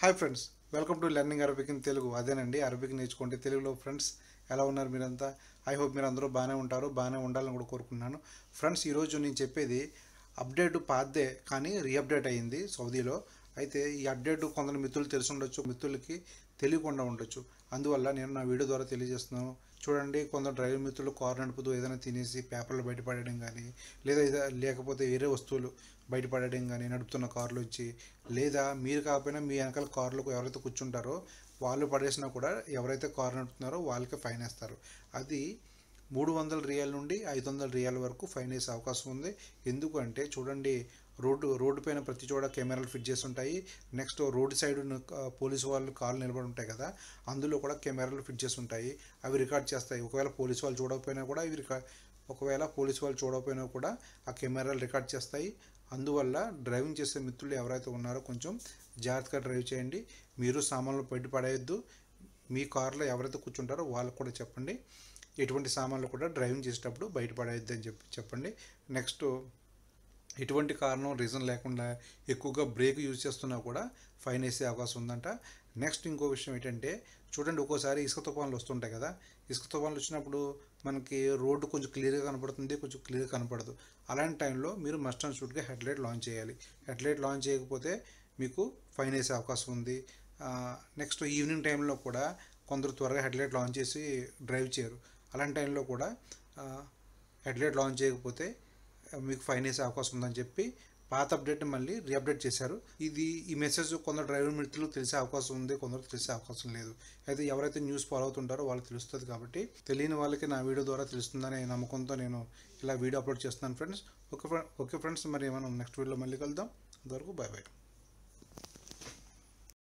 Hi friends welcome to learning Arabic in Telugu అదేనండి Arabic నేర్చుకోండి. తెలుగులో ఫ్రెండ్స్ ఎలా ఉన్నారు మీరంతా? ఐ హోప్ మీరు అందరూ బాగానే ఉంటారు బాగానే ఉండాలని కూడా కోరుకున్నాను ఫ్రెండ్స్ ఈరోజు నేను చెప్పేది అప్డేట్ పాతదే కానీ రీఅప్డేట్ అయ్యింది సౌదీలో. అయితే ఈ అప్డేట్ కొందరు మిత్రులు తెలిసి ఉండొచ్చు. మిత్రులకి తెలియకుండా ఉండొచ్చు. అందువల్ల నేను నా వీడియో ద్వారా తెలియజేస్తున్నాను. చూడండి కొందరు డ్రైవర్ మిత్రులు కారు నడుపుతూ ఏదైనా తినేసి పేపర్లు బయటపడడం కానీ లేదా లేకపోతే వేరే వస్తువులు బయటపడడం కానీ నడుపుతున్న కార్లు వచ్చి లేదా మీరు కాకపోయినా మీ వెనకాల కార్లకు ఎవరైతే కూర్చుంటారో వాళ్ళు పడేసినా కూడా ఎవరైతే కారు నడుపుతున్నారో వాళ్ళకి ఫైన్ వేస్తారు. అది మూడు వందల రియాల నుండి ఐదు వందల రియాల వరకు ఫైన్ వేసే అవకాశం ఉంది. ఎందుకంటే చూడండి రోడ్డు రోడ్డు పైన ప్రతి చోట కెమెరాలు ఫిట్ చేసి ఉంటాయి. నెక్స్ట్ రోడ్డు సైడ్ పోలీసు వాళ్ళు కాలు నిలబడి ఉంటాయి కదా అందులో కూడా కెమెరాలు ఫిట్ చేసి ఉంటాయి. అవి రికార్డ్ చేస్తాయి. ఒకవేళ పోలీసు వాళ్ళు చూడకపోయినా కూడా అవి రికార్డ్ ఒకవేళ పోలీసు వాళ్ళు చూడకపోయినా కూడా ఆ కెమెరాలు రికార్డ్ చేస్తాయి. అందువల్ల డ్రైవింగ్ చేసే మిత్రులు ఎవరైతే ఉన్నారో కొంచెం జాగ్రత్తగా డ్రైవ్ చేయండి. మీరు సామాన్లు పెట్టి పడేయద్దు. మీ కారులో ఎవరైతే కూర్చుంటారో వాళ్ళకు కూడా చెప్పండి. ఎటువంటి సామాన్లు కూడా డ్రైవింగ్ చేసేటప్పుడు బయటపడేద్దని అని చెప్పి చెప్పండి. నెక్స్ట్ ఎటువంటి కారణం రీజన్ లేకుండా ఎక్కువగా బ్రేక్ యూజ్ చేస్తున్నా కూడా ఫైన్ వేసే అవకాశం ఉందంట. నెక్స్ట్ ఇంకో విషయం ఏంటంటే చూడండి ఒక్కోసారి ఇసుక తుఫాన్లు వస్తుంటాయి కదా. ఇసుక తుఫాన్లు వచ్చినప్పుడు మనకి రోడ్డు కొంచెం క్లియర్గా కనపడుతుంది కొంచెం క్లియర్గా కనపడదు. అలాంటి టైంలో మీరు మస్ట్ అండ్ షూట్గా హెడ్ లైట్ లాంచ్ చేయాలి. హెడ్లైట్ లాంచ్ చేయకపోతే మీకు ఫైన్ వేసే అవకాశం ఉంది. నెక్స్ట్ ఈవినింగ్ టైంలో కూడా కొందరు త్వరగా హెడ్ లైట్ లాంచ్ చేసి డ్రైవ్ చేయరు. అలాంటి టైంలో కూడా హెడ్లైట్ లాంచ్ చేయకపోతే మీకు ఫైన్ వేసే అవకాశం ఉందని చెప్పి పాత అప్డేట్ మళ్ళీ రీఅప్డేట్ చేశారు. ఇది ఈ మెసేజ్ కొందరు డ్రైవర్ మిత్రులు తెలిసే అవకాశం ఉంది కొందరు తెలిసే అవకాశం లేదు. అయితే ఎవరైతే న్యూస్ ఫాలో అవుతుంటారో వాళ్ళకి తెలుస్తుంది కాబట్టి తెలియని వాళ్ళకి నా వీడియో ద్వారా తెలుస్తుందనే నమ్మకంతో నేను ఇలా వీడియో అప్లోడ్ చేస్తున్నాను friends. Okay friend okay friends మరి మనం నెక్స్ట్ వీడియోలో మళ్ళీ కలుద్దాం. అంతవరకు బాయ్ బాయ్